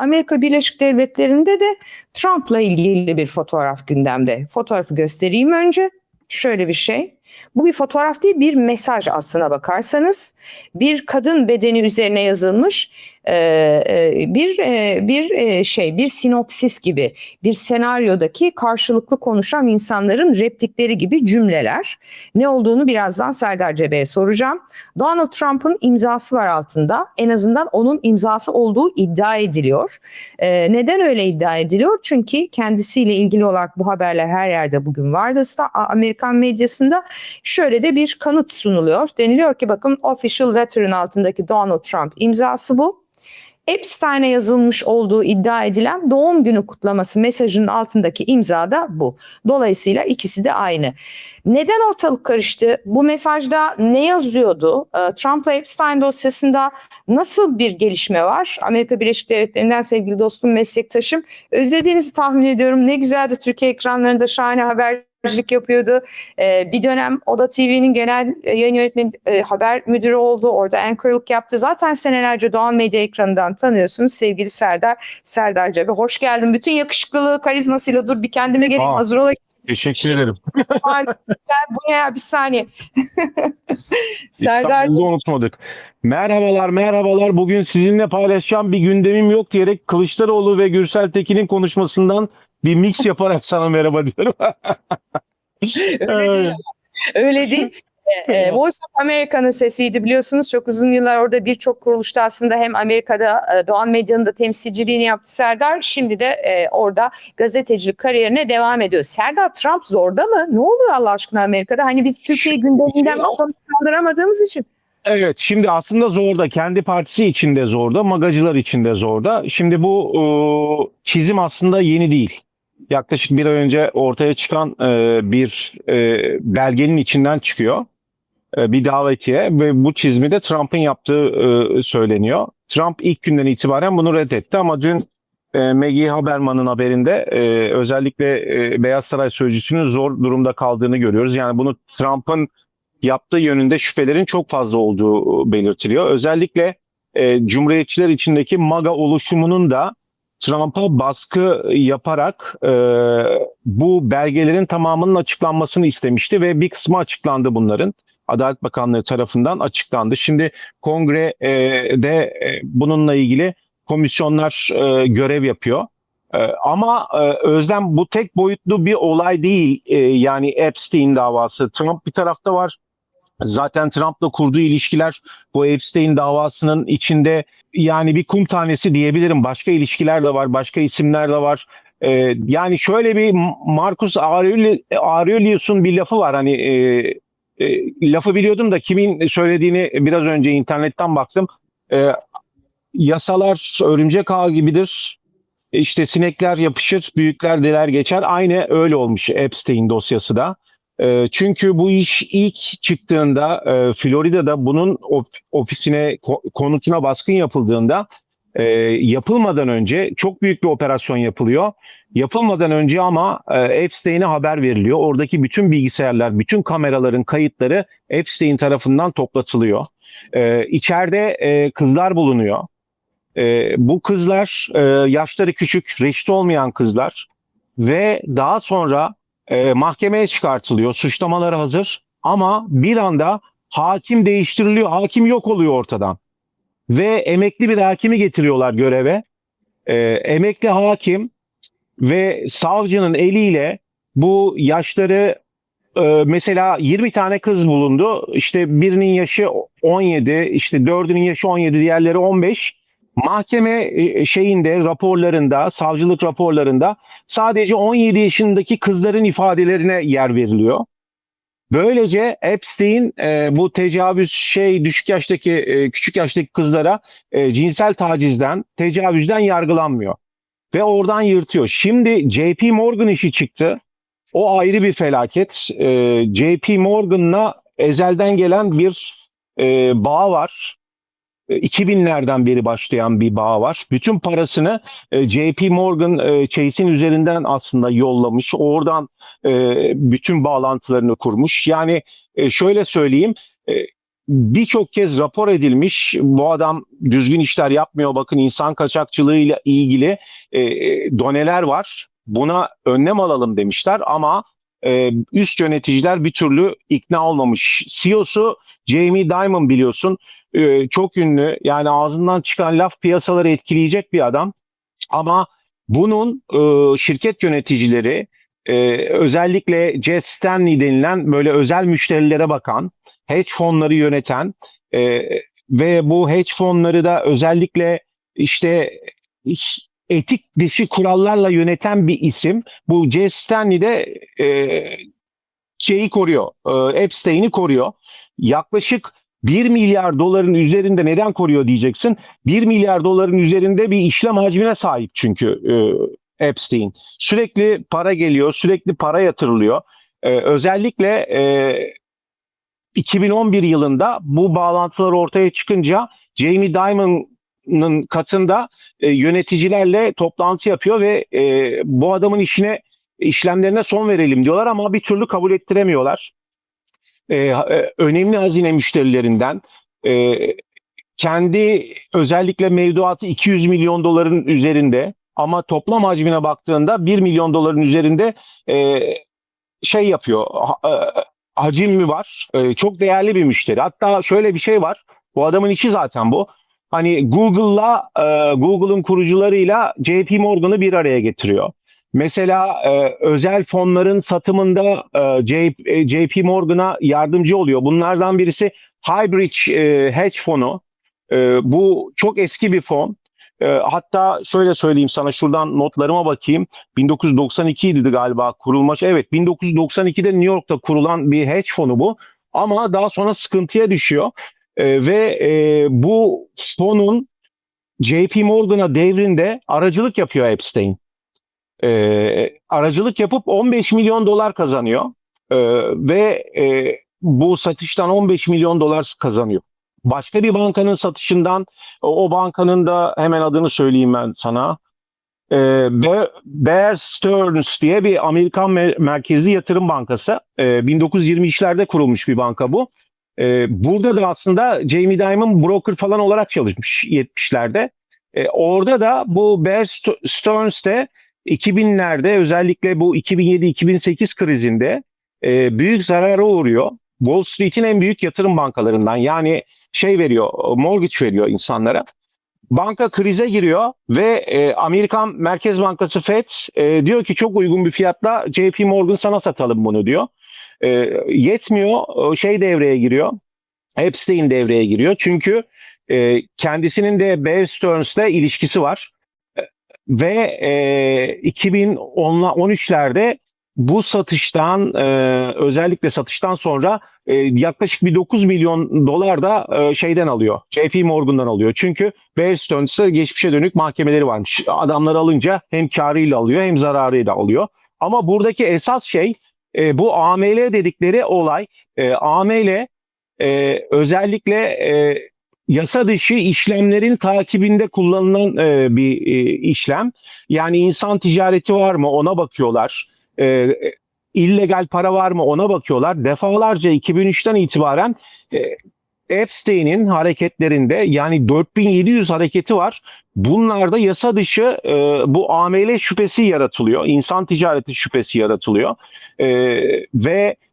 Amerika Birleşik Devletleri'nde de Trump'la ilgili bir fotoğraf gündemde. Fotoğrafı göstereyim önce. Şöyle bir şey. Bu bir fotoğraf değil bir mesaj aslına bakarsanız. Bir kadın bedeni üzerine yazılmış e, e, bir e, bir şey bir sinopsis gibi bir senaryodaki karşılıklı konuşan insanların replikleri gibi cümleler. Ne olduğunu birazdan Serdar Cebe'ye soracağım. Donald Trump'ın imzası var altında. En azından onun imzası olduğu iddia ediliyor. Neden öyle iddia ediliyor? Çünkü kendisiyle ilgili olarak bu haberler her yerde bugün vardı. Amerikan medyasında şöyle de bir kanıt sunuluyor. Deniliyor ki bakın official letter'ın altındaki Donald Trump imzası bu. Epstein'e yazılmış olduğu iddia edilen doğum günü kutlaması mesajının altındaki imza da bu. Dolayısıyla ikisi de aynı. Neden ortalık karıştı? Bu mesajda ne yazıyordu? Ee, Trump'la Epstein dosyasında nasıl bir gelişme var? Amerika Birleşik Devletleri'nden sevgili dostum, meslektaşım. Özlediğinizi tahmin ediyorum. Ne güzeldi Türkiye ekranlarında şahane haber habercilik yapıyordu. Ee, bir dönem Oda TV'nin genel e, yayın yönetmeni e, haber müdürü oldu. Orada anchorlık yaptı. Zaten senelerce Doğan Medya ekranından tanıyorsunuz sevgili Serdar. Serdar Cebe hoş geldin. Bütün yakışıklılığı, karizmasıyla dur bir kendime geleyim Aa, hazır olayım. Teşekkür Şey- ederim. bu ne ya bir saniye. Serdar İstanbul'da unutmadık. Merhabalar merhabalar. Bugün sizinle paylaşacağım bir gündemim yok diyerek Kılıçdaroğlu ve Gürsel Tekin'in konuşmasından bir mix yaparak sana merhaba diyorum. öyle değil. Öyle değil. E, e, Voice of America'nın sesiydi biliyorsunuz. Çok uzun yıllar orada birçok kuruluşta aslında hem Amerika'da e, Doğan Medya'nın da temsilciliğini yaptı Serdar. Şimdi de e, orada gazetecilik kariyerine devam ediyor. Serdar Trump zorda mı? Ne oluyor Allah aşkına Amerika'da? Hani biz Türkiye gündeminden kafamızı kaldıramadığımız için. Evet şimdi aslında zorda. Kendi partisi içinde zorda. Magacılar içinde zorda. Şimdi bu e, çizim aslında yeni değil. Yaklaşık bir ay önce ortaya çıkan e, bir e, belgenin içinden çıkıyor. E, bir davetiye ve bu çizimi de Trump'ın yaptığı e, söyleniyor. Trump ilk günden itibaren bunu reddetti ama dün e, Maggie Haberman'ın haberinde e, özellikle e, Beyaz Saray Sözcüsü'nün zor durumda kaldığını görüyoruz. Yani bunu Trump'ın yaptığı yönünde şüphelerin çok fazla olduğu belirtiliyor. Özellikle e, Cumhuriyetçiler içindeki MAGA oluşumunun da Trump'a baskı yaparak e, bu belgelerin tamamının açıklanmasını istemişti ve bir kısmı açıklandı bunların. Adalet Bakanlığı tarafından açıklandı. Şimdi kongrede e, bununla ilgili komisyonlar e, görev yapıyor. E, ama e, Özlem bu tek boyutlu bir olay değil. E, yani Epstein davası. Trump bir tarafta var. Zaten Trump'la kurduğu ilişkiler bu Epstein davasının içinde yani bir kum tanesi diyebilirim. Başka ilişkiler de var, başka isimler de var. Ee, yani şöyle bir Marcus Aureli- Aurelius'un bir lafı var hani e, e, lafı biliyordum da kimin söylediğini biraz önce internetten baktım. Ee, yasalar örümcek ağı gibidir. İşte sinekler yapışır, büyükler deler geçer. Aynı öyle olmuş Epstein dosyası da. E, çünkü bu iş ilk çıktığında e, Florida'da bunun of- ofisine, ko- konutuna baskın yapıldığında e, yapılmadan önce çok büyük bir operasyon yapılıyor. Yapılmadan önce ama e, Epstein'e haber veriliyor. Oradaki bütün bilgisayarlar, bütün kameraların kayıtları Epstein tarafından toplatılıyor. E, e, kızlar bulunuyor. Bu kızlar yaşları küçük, reşit olmayan kızlar ve daha sonra e, mahkemeye çıkartılıyor. Suçlamaları hazır ama bir anda hakim değiştiriliyor. Hakim yok oluyor ortadan. Ve emekli bir hakimi getiriyorlar göreve. E, emekli hakim ve savcının eliyle bu yaşları e, mesela 20 tane kız bulundu. İşte birinin yaşı 17, işte dördünün yaşı 17, diğerleri 15. Mahkeme e, şeyinde raporlarında, savcılık raporlarında sadece 17 yaşındaki kızların ifadelerine yer veriliyor. Böylece Epstein e, bu tecavüz şey düşük yaştaki e, küçük yaştaki kızlara e, cinsel tacizden, tecavüzden yargılanmıyor ve oradan yırtıyor. Şimdi JP Morgan işi çıktı. O ayrı bir felaket. E, JP Morgan'la ezelden gelen bir e, bağ var. E, 2000'lerden beri başlayan bir bağ var. Bütün parasını e, JP Morgan e, Chase'in üzerinden aslında yollamış. Oradan e, bütün bağlantılarını kurmuş. Yani e, şöyle söyleyeyim. e, birçok kez rapor edilmiş bu adam düzgün işler yapmıyor bakın insan kaçakçılığıyla ilgili e, e, doneler var buna önlem alalım demişler ama e, üst yöneticiler bir türlü ikna olmamış. CEO'su Jamie Dimon biliyorsun e, çok ünlü yani ağzından çıkan laf piyasaları etkileyecek bir adam ama bunun e, şirket yöneticileri e, özellikle Jet Stanley denilen böyle özel müşterilere bakan hedge fonları yöneten ve bu hedge fonları da özellikle işte iş- etik dışı kurallarla yöneten bir isim. Bu Jet Stanley de şeyi koruyor, e, Epstein'i koruyor. Yaklaşık 1 milyar doların üzerinde neden koruyor diyeceksin. 1 milyar doların üzerinde bir işlem hacmine sahip çünkü e, Epstein. Sürekli para geliyor, sürekli para yatırılıyor. E, özellikle e, 2011 yılında bu bağlantılar ortaya çıkınca Jamie Dimon'ın katında e, yöneticilerle toplantı yapıyor ve e, bu adamın işine işlemlerine son verelim diyorlar ama bir türlü kabul ettiremiyorlar. E, e, önemli hazine müşterilerinden e, kendi özellikle mevduatı 200 milyon doların üzerinde ama toplam hacmine baktığında 1 milyon doların üzerinde e, şey yapıyor. ha- e, hacim mi var? E, çok değerli bir müşteri. Hatta şöyle bir şey var. Bu adamın işi zaten bu. Hani Google'la e, Google'ın kurucularıyla JP Morgan'ı bir araya getiriyor. Mesela e, özel fonların satımında e, J- e, JP Morgan'a yardımcı oluyor. Bunlardan birisi Highbridge e, Hedge fonu. E, bu çok eski bir fon. E, hatta şöyle söyleyeyim sana şuradan notlarıma bakayım. 1992 idi galiba kurulma. Evet 1992'de New York'ta kurulan bir hedge fonu bu. Ama daha sonra sıkıntıya düşüyor. E, ve e, bu fonun JP Morgan'a devrinde aracılık yapıyor Epstein. E, aracılık yapıp 15 milyon dolar kazanıyor. E, ve e, bu satıştan 15 milyon dolar kazanıyor. Başka bir bankanın satışından o, bankanın da hemen adını söyleyeyim ben sana. E, Be- Bear Stearns diye bir Amerikan me- merkezli yatırım bankası. E, 1920'lerde kurulmuş bir banka bu. E, burada da aslında Jamie Dimon broker falan olarak çalışmış 70'lerde. E, orada da bu Bear St- Stearns de 2000'lerde özellikle bu 2007-2008 krizinde e, büyük zarara uğruyor. Wall Street'in en büyük yatırım bankalarından yani şey veriyor, mortgage veriyor insanlara. Banka krize giriyor ve e, Amerikan Merkez Bankası Fed e, diyor ki çok uygun bir fiyatla JP Morgan sana satalım bunu diyor. E, yetmiyor, şey devreye giriyor. Epstein devreye giriyor. Çünkü e, kendisinin de Bear Stearns'le ilişkisi var. Ve e, 2013'lerde bu satıştan e, özellikle satıştan sonra e, yaklaşık bir 9 milyon dolar da e, şeyden alıyor. JP Morgan'dan alıyor. Çünkü Bear Stearns'e geçmişe dönük mahkemeleri varmış. Adamları alınca hem karıyla alıyor hem zararıyla alıyor. Ama buradaki esas şey e, bu AML dedikleri olay. E, AML e, özellikle e, yasa dışı işlemlerin takibinde kullanılan e, bir e, işlem. Yani insan ticareti var mı ona bakıyorlar. E, illegal para var mı ona bakıyorlar. Defalarca 2003'ten itibaren e, Epstein'in hareketlerinde yani 4700 hareketi var. Bunlarda yasa dışı e, bu AML şüphesi yaratılıyor. İnsan ticareti şüphesi yaratılıyor. E, ve e,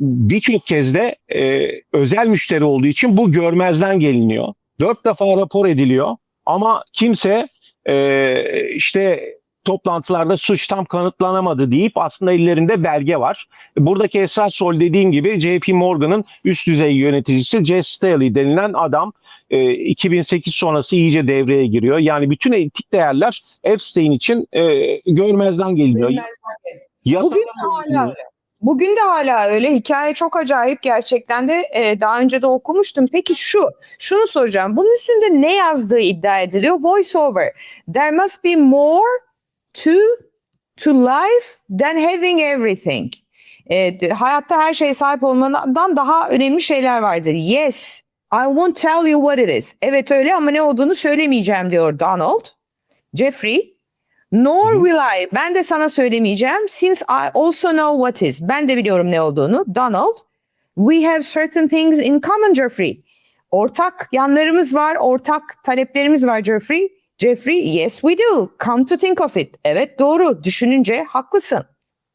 birçok kez de e, özel müşteri olduğu için bu görmezden geliniyor. Dört defa rapor ediliyor ama kimse e, işte toplantılarda suç tam kanıtlanamadı deyip aslında ellerinde belge var. Buradaki esas rol dediğim gibi JP Morgan'ın üst düzey yöneticisi Jess Staley denilen adam e, 2008 sonrası iyice devreye giriyor. Yani bütün etik değerler Epstein için e, görmezden geliniyor. Yasa- Bugün hala öyle. Bugün de hala öyle. Hikaye çok acayip gerçekten de e, daha önce de okumuştum. Peki şu, şunu soracağım. Bunun üstünde ne yazdığı iddia ediliyor? Voice over. There must be more to to life than having everything. E, hayatta her şeye sahip olmandan daha önemli şeyler vardır. Yes, I won't tell you what it is. Evet öyle ama ne olduğunu söylemeyeceğim diyor Donald. Jeffrey, Nor Hı will I. Ben de sana söylemeyeceğim. Since I also know what is. Ben de biliyorum ne olduğunu. Donald. We have certain things in common Jeffrey. Ortak yanlarımız var, ortak taleplerimiz var Jeffrey. Jeffrey, yes we do. Come to think of it. Evet doğru. Düşününce haklısın.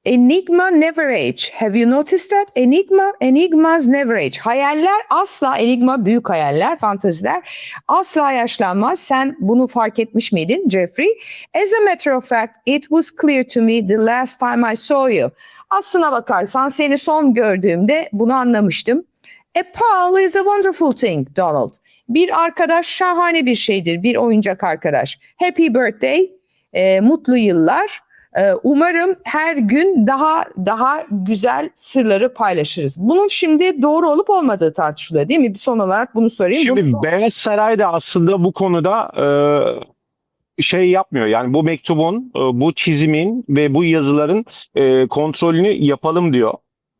Enigma never age. Have you noticed that? Enigma, enigmas never age. Hayaller asla, enigma büyük hayaller, fanteziler asla yaşlanmaz. Sen bunu fark etmiş miydin Jeffrey? As a matter of fact, it was clear to me the last time I saw you. Aslına bakarsan seni son gördüğümde bunu anlamıştım. A pal is a wonderful thing, Donald. Bir arkadaş şahane bir şeydir, bir oyuncak arkadaş. Happy birthday, e, mutlu yıllar. E, umarım her gün daha daha güzel sırları paylaşırız. Bunun şimdi doğru olup olmadığı tartışılıyor değil mi? Bir son olarak bunu sorayım. Şimdi Bunu- Beyaz Saray da aslında bu konuda e, şey yapmıyor. Yani bu mektubun, e, bu çizimin ve bu yazıların e, kontrolünü yapalım diyor.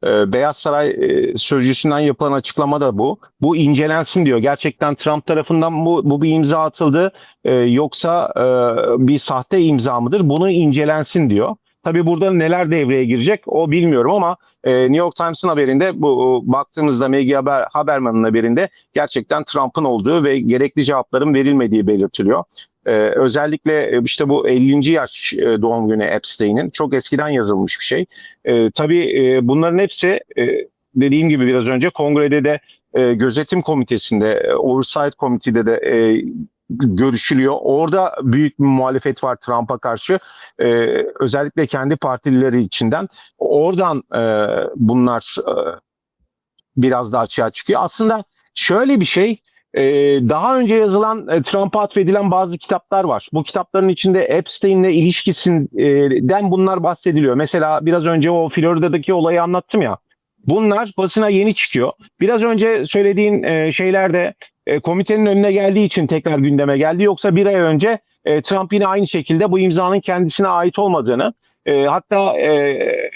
E, Beyaz Saray e, sözcüsünden yapılan açıklama da bu. Bu incelensin diyor. Gerçekten Trump tarafından bu, bu bir imza atıldı e, yoksa e, bir sahte imza mıdır? Bunu incelensin diyor. Tabii burada neler devreye girecek o bilmiyorum ama e, New York Times'ın haberinde bu baktığımızda Maggie Haber, Haberman'ın haberinde gerçekten Trump'ın olduğu ve gerekli cevapların verilmediği belirtiliyor. Ee, özellikle e, işte bu 50. yaş e, doğum günü Epstein'in çok eskiden yazılmış bir şey. Ee, tabii e, bunların hepsi dediğim gibi biraz önce kongrede de gözetim komitesinde, oversight komitede de görüşülüyor. Orada büyük bir muhalefet var Trump'a karşı. E, özellikle kendi partilileri içinden. Oradan e, bunlar e, biraz daha açığa çıkıyor. Aslında şöyle bir şey, e, daha önce yazılan e, Trump'a atfedilen bazı kitaplar var. Bu kitapların içinde Epstein'le ilişkisinden bunlar bahsediliyor. Mesela biraz önce o Florida'daki olayı anlattım ya. Bunlar basına yeni çıkıyor. Biraz önce söylediğin e, şeyler de e, komitenin önüne geldiği için tekrar gündeme geldi. Yoksa bir ay önce e, Trump yine aynı şekilde bu imzanın kendisine ait olmadığını e, hatta e,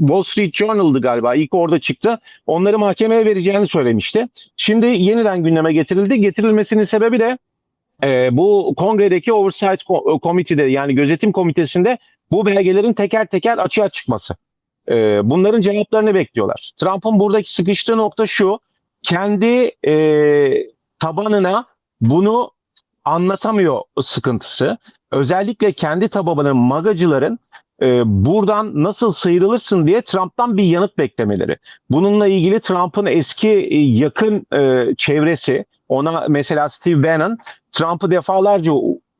Wall Street Journal'dı galiba ilk orada çıktı. Onları mahkemeye vereceğini söylemişti. Şimdi yeniden gündeme getirildi. Getirilmesinin sebebi de e, bu kongredeki Oversight Committee'de yani gözetim komitesinde bu belgelerin teker teker açığa çıkması. E, bunların cevaplarını bekliyorlar. Trump'ın buradaki sıkıştığı nokta şu. Kendi e, tabanına bunu anlatamıyor sıkıntısı. Özellikle kendi tabanının magacıların e, buradan nasıl sıyrılırsın diye Trump'tan bir yanıt beklemeleri. Bununla ilgili Trump'ın eski e, yakın e, çevresi ona mesela Steve Bannon Trump'ı defalarca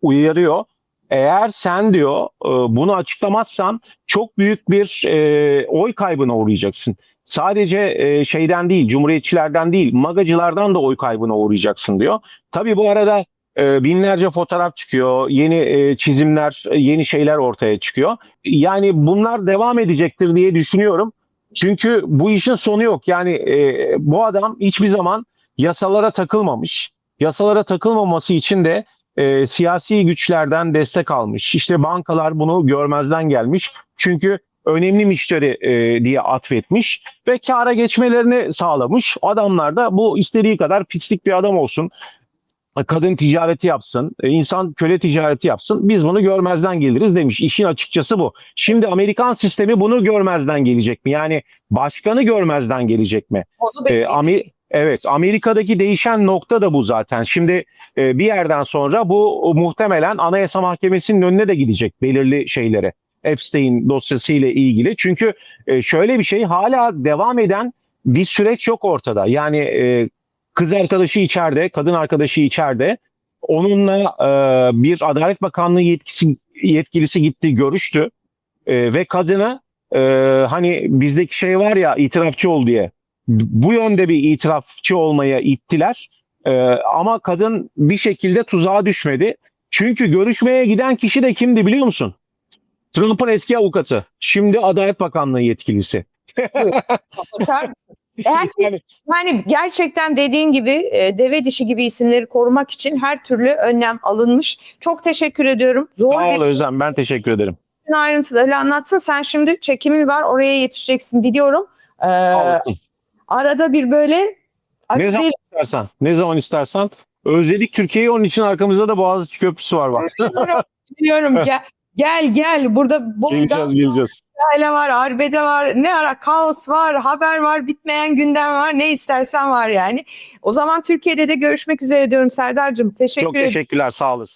uyarıyor. Eğer sen diyor e, bunu açıklamazsan çok büyük bir e, oy kaybına uğrayacaksın. Sadece e, şeyden değil, cumhuriyetçilerden değil, magacılardan da oy kaybına uğrayacaksın diyor. Tabii bu arada e, binlerce fotoğraf çıkıyor, yeni e, çizimler, e, yeni şeyler ortaya çıkıyor. Yani bunlar devam edecektir diye düşünüyorum. Çünkü bu işin sonu yok. Yani e, bu adam hiçbir zaman yasalara takılmamış. Yasalara takılmaması için de e, siyasi güçlerden destek almış. İşte bankalar bunu görmezden gelmiş. Çünkü önemli müşteri e, diye atfetmiş ve kâra geçmelerini sağlamış. Adamlar da bu istediği kadar pislik bir adam olsun. Kadın ticareti yapsın, e, insan köle ticareti yapsın. Biz bunu görmezden geliriz demiş. İşin açıkçası bu. Şimdi Amerikan sistemi bunu görmezden gelecek mi? Yani başkanı görmezden gelecek mi? Ee. Ami- evet Amerika'daki değişen nokta da bu zaten. Şimdi e, bir yerden sonra bu muhtemelen Anayasa Mahkemesi'nin önüne de gidecek belirli şeylere. Epstein dosyasıyla ilgili. Çünkü e, şöyle bir şey hala devam eden bir süreç yok ortada. Yani e, kız arkadaşı içeride, kadın arkadaşı içeride. Onunla e, bir Adalet Bakanlığı yetkisi, yetkilisi gitti, görüştü. E, ve kadını e, hani bizdeki şey var ya itirafçı ol diye bu yönde bir itirafçı olmaya ittiler. Ee, ama kadın bir şekilde tuzağa düşmedi. Çünkü görüşmeye giden kişi de kimdi biliyor musun? Trump'ın eski avukatı. Şimdi Adalet Bakanlığı yetkilisi. Bakar? Herkes Yani Yani gerçekten dediğin gibi e, deve dişi gibi isimleri korumak için her türlü önlem alınmış. Çok teşekkür ediyorum. Zor sağ ol Özlem ben teşekkür ederim. ayrıntılarıyla anlattın. Sen şimdi çekimin var oraya yetişeceksin biliyorum. Ee, arada bir böyle ne zaman istersen, ne zaman istersen. Özledik Türkiye'yi onun için arkamızda da Boğaziçi Köprüsü var bak. biliyorum gel gel gel burada Bolu'da geleceğiz geleceğiz. Müdahale var, arbede var, ne ara kaos var, haber var, bitmeyen gündem var, ne istersen var yani. O zaman Türkiye'de de görüşmek üzere diyorum Serdar'cığım. Teşekkür Çok teşekkürler. Sağ olasın.